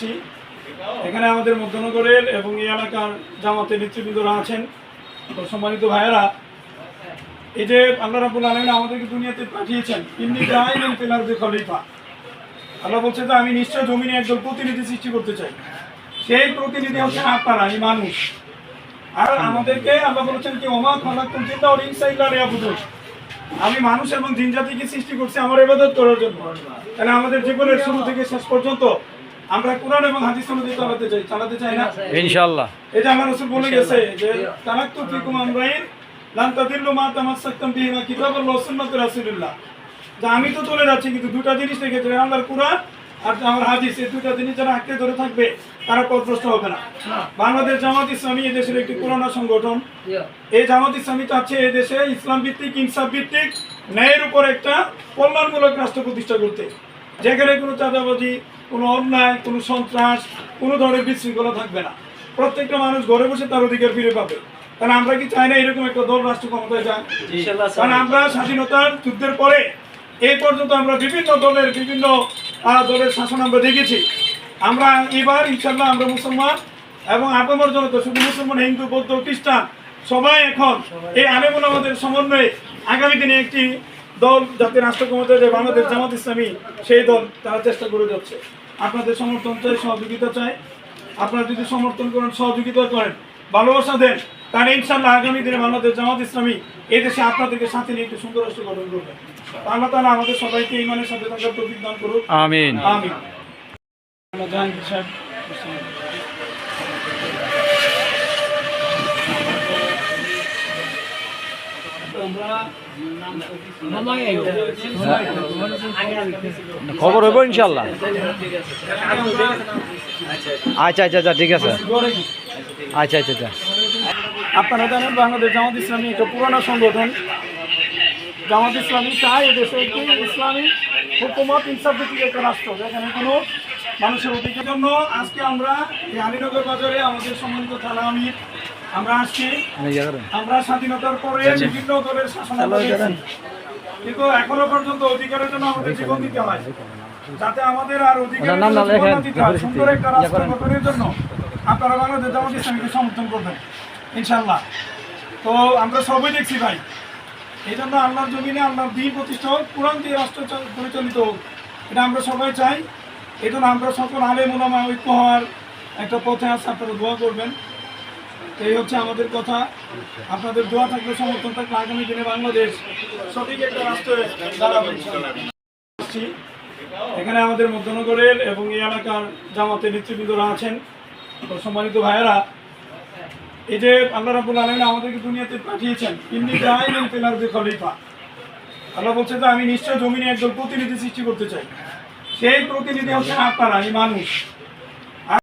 আসছি। এখানে আমাদের মধ্যনগরের এবং এই এলাকার জামাতের নেতৃবৃন্দরা আছেন। সম্মানিত ভাইয়েরা, এই যে আল্লাহ রাবুল আলমিন আমাদেরকে দুনিয়াতে পাঠিয়েছেন, ইন্নি জাইলুল ফিল আরদি খলিফা। আল্লাহ বলছে যে, আমি নিশ্চয় জমিনে একজন প্রতিনিধি সৃষ্টি করতে চাই। সেই প্রতিনিধি হচ্ছেন আপনারা, এই মানুষ। আর আমাদেরকে আল্লাহ বলেছেন কি, ওমা খলাকুল জিন্না ওয়াল ইনসা ইল্লা লিয়াবুদুন। আমি মানুষ এবং জিন জাতিকে সৃষ্টি করছি আমার ইবাদত করার জন্য। তাহলে আমাদের জীবনের শুরু থেকে শেষ পর্যন্ত আমরা কোরআন এবং হাদিস অনুযায়ী চালাতে চাই চালাতে চাই না। ইনশাল্লাহ এটা আমার রাসূল বলে গেছে যে তারাক্তু ফিকুম আমরাইন লান তাদিল্লু মা তামাসসাকতুম বিহিমা কিতাবুল্লাহ ওয়া সুন্নাতু রাসূলুল্লাহ। যে আমি তো চলে যাচ্ছি কিন্তু দুটো জিনিস রেখেছে আল্লাহর কোরআন আর আমার হাদিস এই দুটো জিনিস যারা আঁকড়ে ধরে থাকবে তারা পথভ্রষ্ট হবে না। বাংলাদেশ জামাত ইসলামী এই দেশের একটি পুরানো সংগঠন। এই জামাত ইসলামী চাচ্ছে এই দেশে ইসলাম ভিত্তিক ইনসাফ ভিত্তিক ন্যায়ের উপর একটা কল্যাণমূলক রাষ্ট্র প্রতিষ্ঠা করতে। যেখানে কোনো চাঁদাবাজি কোনো অন্যায় কোনো সন্ত্রাস কোনো ধরনের বিশৃঙ্খলা থাকবে না। প্রত্যেকটা মানুষ ঘরে বসে তার অধিকার ফিরে পাবে। কারণ আমরা কি চাই না এরকম একটা দল রাষ্ট্র ক্ষমতায় যাক? কারণ আমরা স্বাধীনতার যুদ্ধের পরে এই পর্যন্ত আমরা বিভিন্ন দলের বিভিন্ন দলের শাসন আমরা দেখেছি। আমরা এবার ইনশাল্লাহ আমরা মুসলমান এবং আপামর জনতা শুধু মুসলমান হিন্দু বৌদ্ধ খ্রিস্টান সবাই এখন এই আলেমুল আমাদের সমন্বয়ে আগামী দিনে একটি দল যাতে রাষ্ট্র ক্ষমতায় যায় বাংলাদেশ জামাত ইসলামী সেই দল তারা চেষ্টা করে যাচ্ছে। আপনাদের সমর্থন চাই সহযোগিতা চাই। আপনারা যদি সমর্থন করেন সহযোগিতা করেন ভালোবাসা দেন তাহলে ইনশাল্লাহ আগামী দিনে বাংলাদেশ জামাত ইসলামী এই দেশে আপনাদেরকে সাথে নিয়ে একটি সুন্দর রাষ্ট্র গঠন করবে। আল্লাহ তালা আমাদের সবাইকে ইমানের সাথে থাকার প্রতিদান দান করুক। আমিন। আমিন। জাহাঙ্গীর সাহেব খবর হইব ইনশাল্লাহ আচ্ছা আচ্ছা আচ্ছা ঠিক আছে। আচ্ছা আচ্ছা আচ্ছা। আপনারা জানেন বাংলাদেশ জামাত ইসলামী একটা পুরানো সংগঠন। জামাত ইসলামী চায় এদেশে একটি ইসলামী হুকুমত ইনসাফ ভিত্তিক একটা রাষ্ট্র, যেখানে কোনো মানুষের অধিকার জন্য আজকে আমরা এই বাজারে আমাদের সম্মানিত থানা আমি আমরা আসছি। আমরা স্বাধীনতার পরে বিভিন্ন দলের শাসন আমরা কিন্তু এখনও পর্যন্ত অধিকারের জন্য আমাদের জীবন দিতে হয়। যাতে আমাদের আর সুন্দর একটা রাষ্ট্র গঠনের জন্য আপনারা বাংলাদেশ জামাত ইসলামীকে সমর্থন করবেন ইনশাল্লাহ তো আমরা সবই দেখছি ভাই। এই জন্য আল্লাহর জমিনে আল্লাহর দিন প্রতিষ্ঠা হোক কোরআন দিয়ে রাষ্ট্র পরিচালিত হোক এটা আমরা সবাই চাই। এই জন্য আমরা সকল আলে মোলামা ঐক্য হওয়ার একটা পথে আছে আপনারা দোয়া করবেন। এই হচ্ছে আমাদের কথা। আপনাদের দোয়া থাকলে সমর্থন থাকলে আগামী দিনে বাংলাদেশ সঠিক একটা রাষ্ট্রে দাঁড়াবে। এখানে আমাদের মধ্যনগরের এবং এই এলাকার জামাতের নেতৃবৃন্দরা আছেন। সম্মানিত ভাইয়েরা, এই যে আল্লাহ রাবুল আলমিন আমাদেরকে দুনিয়াতে পাঠিয়েছেন ইন্দি জাইলুল ফিল আরদি খলিফা। আল্লাহ বলছে যে, আমি নিশ্চয় জমিনে একজন প্রতিনিধি সৃষ্টি করতে চাই। সেই প্রতিনিধি হচ্ছেন আপনারা এই মানুষ।